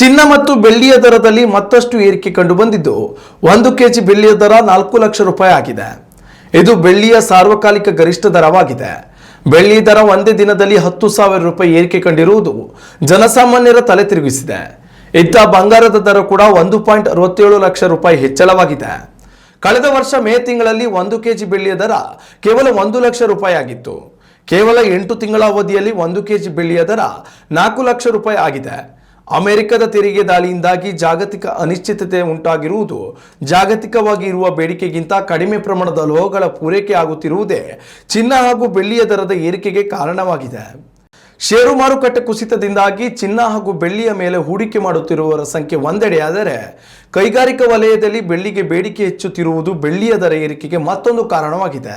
ಚಿನ್ನ ಮತ್ತು ಬೆಳ್ಳಿಯ ದರದಲ್ಲಿ ಮತ್ತಷ್ಟು ಏರಿಕೆ ಕಂಡು ಬಂದಿದ್ದು, ಒಂದು ಕೆಜಿ ಬೆಳ್ಳಿಯ ದರ ನಾಲ್ಕು ಲಕ್ಷ ರೂಪಾಯಿ ಆಗಿದೆ. ಇದು ಬೆಳ್ಳಿಯ ಸಾರ್ವಕಾಲಿಕ ಗರಿಷ್ಠ ದರವಾಗಿದೆ. ಬೆಳ್ಳಿ ದರ ಒಂದೇ ದಿನದಲ್ಲಿ ಹತ್ತು ಸಾವಿರ ರೂಪಾಯಿ ಏರಿಕೆ ಕಂಡಿರುವುದು ಜನಸಾಮಾನ್ಯರ ತಲೆ ತಿರುಗಿಸಿದೆ. ಇತ್ತ ಬಂಗಾರದ ದರ ಕೂಡ ಒಂದು ಪಾಯಿಂಟ್ ಅರವತ್ತೇಳು ಲಕ್ಷ ರೂಪಾಯಿ ಹೆಚ್ಚಳವಾಗಿದೆ. ಕಳೆದ ವರ್ಷ ಮೇ ತಿಂಗಳಲ್ಲಿ ಒಂದು ಕೆಜಿ ಬೆಳ್ಳಿಯ ದರ ಕೇವಲ ಒಂದು ಲಕ್ಷ ರೂಪಾಯಿ ಆಗಿತ್ತು. ಕೇವಲ ಎಂಟು ತಿಂಗಳ ಅವಧಿಯಲ್ಲಿ ಒಂದು ಕೆಜಿ ಬೆಳ್ಳಿಯ ದರ ನಾಲ್ಕು ಲಕ್ಷ ರೂಪಾಯಿ ಆಗಿದೆ. ಅಮೆರಿಕದ ತೆರಿಗೆ ದಾಳಿಯಿಂದಾಗಿ ಜಾಗತಿಕ ಅನಿಶ್ಚಿತತೆ ಉಂಟಾಗಿರುವುದು, ಜಾಗತಿಕವಾಗಿ ಇರುವ ಬೇಡಿಕೆಗಿಂತ ಕಡಿಮೆ ಪ್ರಮಾಣದ ಲೋಹಗಳ ಪೂರೈಕೆ ಆಗುತ್ತಿರುವುದೇ ಚಿನ್ನ ಹಾಗೂ ಬೆಳ್ಳಿಯ ದರದ ಏರಿಕೆಗೆ ಕಾರಣವಾಗಿದೆ. ಷೇರು ಮಾರುಕಟ್ಟೆ ಕುಸಿತದಿಂದಾಗಿ ಚಿನ್ನ ಹಾಗೂ ಬೆಳ್ಳಿಯ ಮೇಲೆ ಹೂಡಿಕೆ ಮಾಡುತ್ತಿರುವವರ ಸಂಖ್ಯೆ ಒಂದೆಡೆಯಾದರೆ ಕೈಗಾರಿಕಾ ವಲಯದಲ್ಲಿ ಬೆಳ್ಳಿಗೆ ಬೇಡಿಕೆ ಹೆಚ್ಚುತ್ತಿರುವುದು ಬೆಳ್ಳಿಯ ದರ ಏರಿಕೆಗೆ ಮತ್ತೊಂದು ಕಾರಣವಾಗಿದೆ.